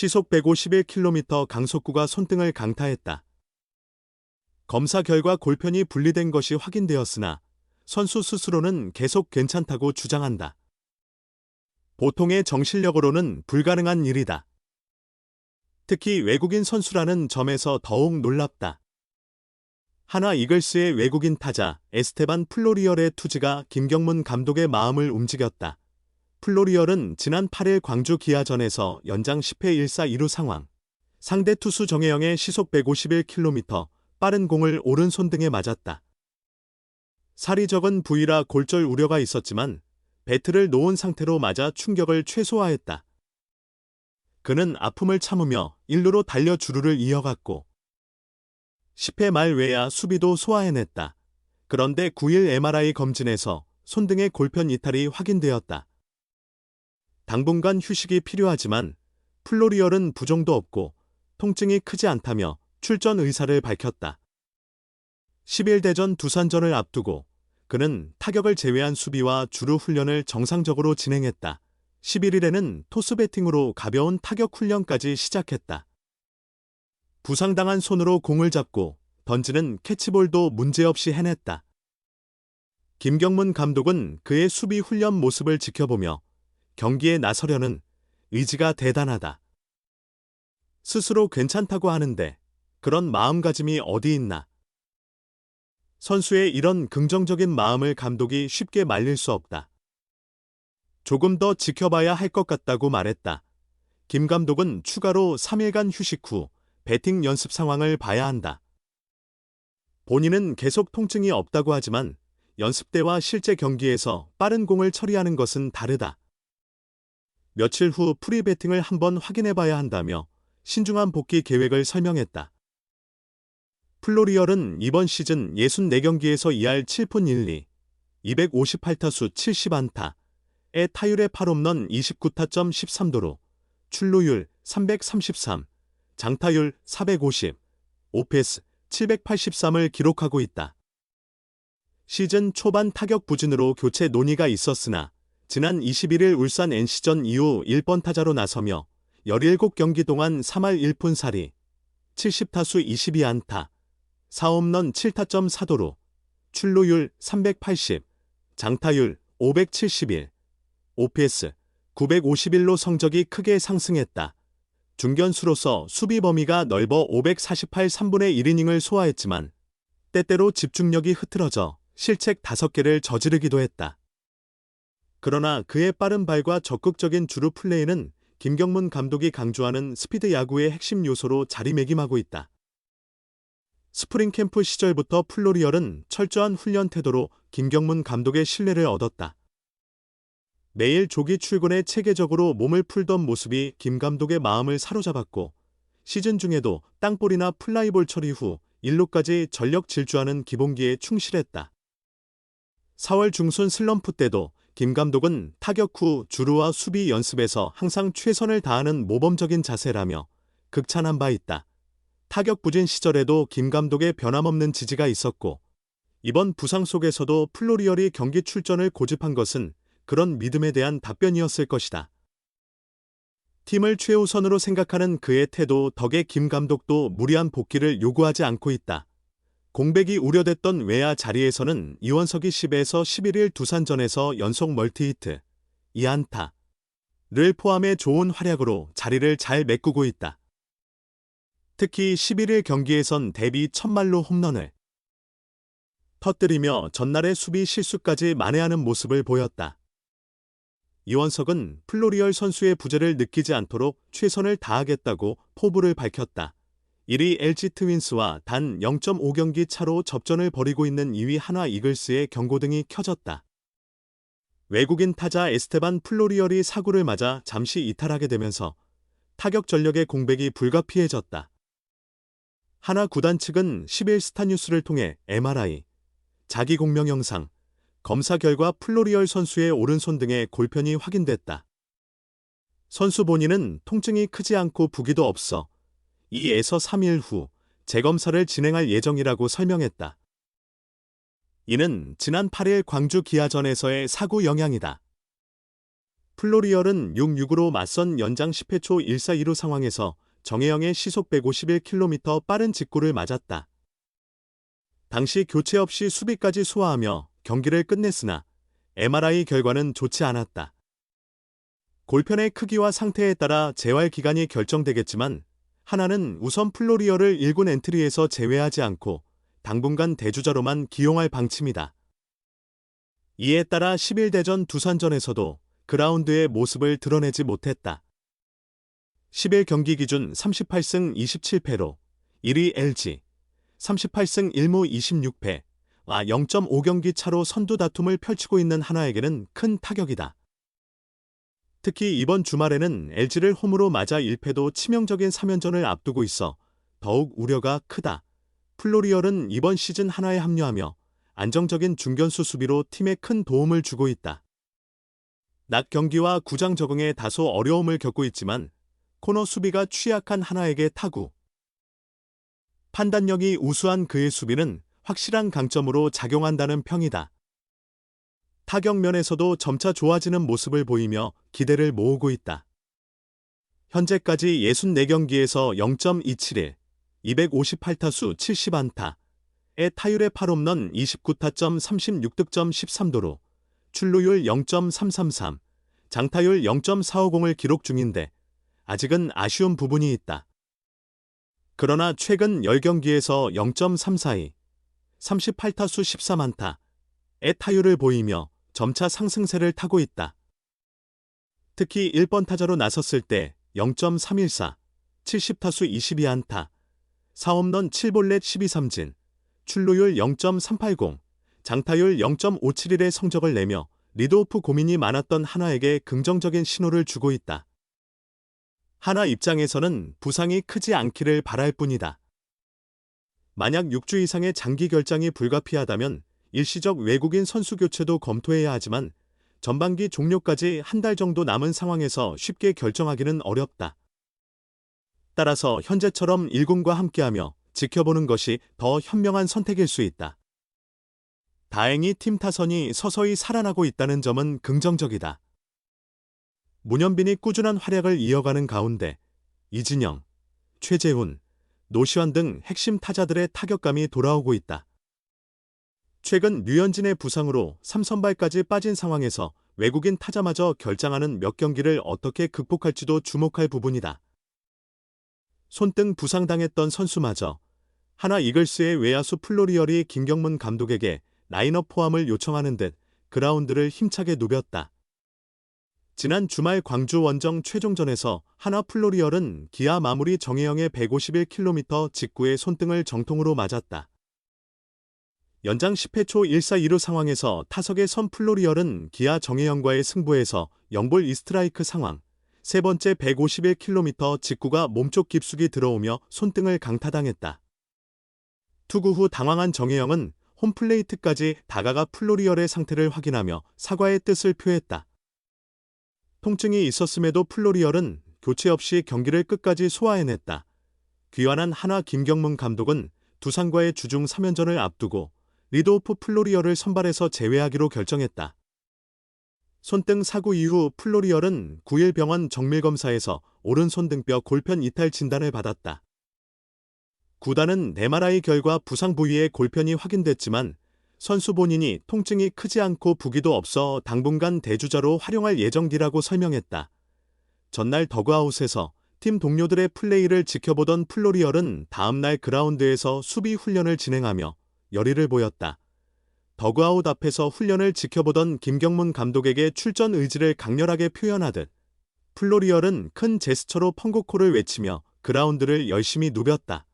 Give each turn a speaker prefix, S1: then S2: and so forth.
S1: 시속 151km 강속구가 손등을 강타했다. 검사 결과 골편이 분리된 것이 확인되었으나 선수 스스로는 계속 괜찮다고 주장한다. 보통의 정신력으로는 불가능한 일이다. 특히 외국인 선수라는 점에서 더욱 놀랍다. 하나 이글스의 외국인 타자 에스테반 플로리얼의 투지가 김경문 감독의 마음을 움직였다. 플로리얼은 지난 8일 광주 기아전에서 연장 10회 1사 2루 상황. 상대 투수 정혜영의 시속 151km 빠른 공을 오른손 등에 맞았다. 살이 적은 부위라 골절 우려가 있었지만 배트를 놓은 상태로 맞아 충격을 최소화했다. 그는 아픔을 참으며 1루로 달려 주루를 이어갔고 10회 말 외야 수비도 소화해냈다. 그런데 9일 MRI 검진에서 손등의 골편 이탈이 확인되었다. 당분간 휴식이 필요하지만 플로리얼은 부종도 없고 통증이 크지 않다며 출전 의사를 밝혔다. 10일 대전 두산전을 앞두고 그는 타격을 제외한 수비와 주루 훈련을 정상적으로 진행했다. 11일에는 토스 배팅으로 가벼운 타격 훈련까지 시작했다. 부상당한 손으로 공을 잡고 던지는 캐치볼도 문제없이 해냈다. 김경문 감독은 그의 수비 훈련 모습을 지켜보며 경기에 나서려는 의지가 대단하다. 스스로 괜찮다고 하는데 그런 마음가짐이 어디 있나. 선수의 이런 긍정적인 마음을 감독이 쉽게 말릴 수 없다. 조금 더 지켜봐야 할 것 같다고 말했다. 김 감독은 추가로 3일간 휴식 후 배팅 연습 상황을 봐야 한다. 본인은 계속 통증이 없다고 하지만 연습 때와 실제 경기에서 빠른 공을 처리하는 것은 다르다. 며칠 후 프리 배팅을 한번 확인해 봐야 한다며 신중한 복귀 계획을 설명했다. 플로리얼은 이번 시즌 64경기에서 2할 7푼 1리, 258타수 70안타에 타율의 8홈런 29타점 13도로 출루율 333, 장타율 450, 오페스 783을 기록하고 있다. 시즌 초반 타격 부진으로 교체 논의가 있었으나 지난 21일 울산 NC전 이후 1번 타자로 나서며 17경기 동안 3할 1푼 4리, 70타수 22안타, 4홈런 7타점 4도로 출루율 380, 장타율 571, OPS 951로 성적이 크게 상승했다. 중견수로서 수비 범위가 넓어 548 3분의 1이닝을 소화했지만 때때로 집중력이 흐트러져 실책 5개를 저지르기도 했다. 그러나 그의 빠른 발과 적극적인 주루 플레이는 김경문 감독이 강조하는 스피드 야구의 핵심 요소로 자리매김하고 있다. 스프링 캠프 시절부터 플로리얼은 철저한 훈련 태도로 김경문 감독의 신뢰를 얻었다. 매일 조기 출근에 체계적으로 몸을 풀던 모습이 김 감독의 마음을 사로잡았고 시즌 중에도 땅볼이나 플라이볼 처리 후 1루까지 전력 질주하는 기본기에 충실했다. 4월 중순 슬럼프 때도 김 감독은 타격 후 주루와 수비 연습에서 항상 최선을 다하는 모범적인 자세라며 극찬한 바 있다. 타격 부진 시절에도 김 감독의 변함없는 지지가 있었고 이번 부상 속에서도 플로리얼이 경기 출전을 고집한 것은 그런 믿음에 대한 답변이었을 것이다. 팀을 최우선으로 생각하는 그의 태도 덕에 김 감독도 무리한 복귀를 요구하지 않고 있다. 공백이 우려됐던 외야 자리에서는 이원석이 10에서 11일 두산전에서 연속 멀티히트, 2안타 를 포함해 좋은 활약으로 자리를 잘 메꾸고 있다. 특히 11일 경기에선 데뷔 첫말로 홈런을 터뜨리며 전날의 수비 실수까지 만회하는 모습을 보였다. 이원석은 플로리얼 선수의 부재를 느끼지 않도록 최선을 다하겠다고 포부를 밝혔다. 1위 LG 트윈스와 단 0.5경기 차로 접전을 벌이고 있는 2위 한화 이글스의 경고등이 켜졌다. 외국인 타자 에스테반 플로리얼이 사고를 맞아 잠시 이탈하게 되면서 타격 전력의 공백이 불가피해졌다. 하나 구단 측은 10일 스타뉴스를 통해 MRI, 자기 공명 영상, 검사 결과 플로리얼 선수의 오른손 등의 골편이 확인됐다. 선수 본인은 통증이 크지 않고 부기도 없어 2에서 3일 후 재검사를 진행할 예정이라고 설명했다. 이는 지난 8일 광주 기아전에서의 사고 영향이다. 플로리얼은 6-6으로 맞선 연장 10회 초 1사 2루 상황에서 정혜영의 시속 151km 빠른 직구를 맞았다. 당시 교체 없이 수비까지 소화하며 경기를 끝냈으나 MRI 결과는 좋지 않았다. 골편의 크기와 상태에 따라 재활 기간이 결정되겠지만 하나는 우선 플로리어를 1군 엔트리에서 제외하지 않고 당분간 대주자로만 기용할 방침이다. 이에 따라 11대전 두산전에서도 그라운드의 모습을 드러내지 못했다. 10일 경기 기준 38승 27패로 1위 LG, 38승 1무 26패, 와 0.5경기 차로 선두 다툼을 펼치고 있는 하나에게는 큰 타격이다. 특히 이번 주말에는 LG를 홈으로 맞아 1패도 치명적인 3연전을 앞두고 있어 더욱 우려가 크다. 플로리얼은 이번 시즌 하나에 합류하며 안정적인 중견수 수비로 팀에 큰 도움을 주고 있다. 낮 경기와 구장 적응에 다소 어려움을 겪고 있지만 코너 수비가 취약한 하나에게 타구. 판단력이 우수한 그의 수비는 확실한 강점으로 작용한다는 평이다. 타격면에서도 점차 좋아지는 모습을 보이며 기대를 모으고 있다. 현재까지 64경기에서 0.271, 258타수 70안타, 의 타율의 8홈런 29타점 36득점 13도로 출루율 0.333, 장타율 0.450을 기록 중인데 아직은 아쉬운 부분이 있다. 그러나 최근 10경기에서 0.342, 38타수 13안타 의 타율을 보이며 점차 상승세를 타고 있다. 특히 1번 타자로 나섰을 때 0.314, 70타수 22안타, 4홈런 7볼넷 12삼진, 출루율 0.380, 장타율 0.571의 성적을 내며 리드오프 고민이 많았던 하나에게 긍정적인 신호를 주고 있다. 하나 입장에서는 부상이 크지 않기를 바랄 뿐이다. 만약 6주 이상의 장기 결장이 불가피하다면 일시적 외국인 선수 교체도 검토해야 하지만 전반기 종료까지 한 달 정도 남은 상황에서 쉽게 결정하기는 어렵다. 따라서 현재처럼 1군과 함께하며 지켜보는 것이 더 현명한 선택일 수 있다. 다행히 팀 타선이 서서히 살아나고 있다는 점은 긍정적이다. 문현빈이 꾸준한 활약을 이어가는 가운데 이진영, 최재훈, 노시환 등 핵심 타자들의 타격감이 돌아오고 있다. 최근 류현진의 부상으로 3선발까지 빠진 상황에서 외국인 타자마저 결장하는 몇 경기를 어떻게 극복할지도 주목할 부분이다. 손등 부상당했던 선수마저 하나 이글스의 외야수 플로리얼이 김경문 감독에게 라인업 포함을 요청하는 듯 그라운드를 힘차게 누볐다. 지난 주말 광주 원정 최종전에서 하나 플로리얼은 기아 마무리 정혜영의 151km 직구의 손등을 정통으로 맞았다. 연장 10회 초 1사 2루 상황에서 타석의 선 플로리얼은 기아 정혜영과의 승부에서 0볼 2스트라이크 상황, 세 번째 151km 직구가 몸쪽 깊숙이 들어오며 손등을 강타당했다. 투구 후 당황한 정혜영은 홈플레이트까지 다가가 플로리얼의 상태를 확인하며 사과의 뜻을 표했다. 통증이 있었음에도 플로리얼은 교체 없이 경기를 끝까지 소화해냈다. 귀환한 하나 김경문 감독은 두산과의 주중 3연전을 앞두고 리드오프 플로리얼을 선발해서 제외하기로 결정했다. 손등 사고 이후 플로리얼은 9일 병원 정밀검사에서 오른손 등뼈 골편 이탈 진단을 받았다. 구단은 네마라의 결과 부상 부위의 골편이 확인됐지만 선수 본인이 통증이 크지 않고 부기도 없어 당분간 대주자로 활용할 예정이라고 설명했다. 전날 더그아웃에서 팀 동료들의 플레이를 지켜보던 플로리얼은 다음날 그라운드에서 수비 훈련을 진행하며 열의를 보였다. 더그아웃 앞에서 훈련을 지켜보던 김경문 감독에게 출전 의지를 강렬하게 표현하듯 플로리얼은 큰 제스처로 펑고코를 외치며 그라운드를 열심히 누볐다.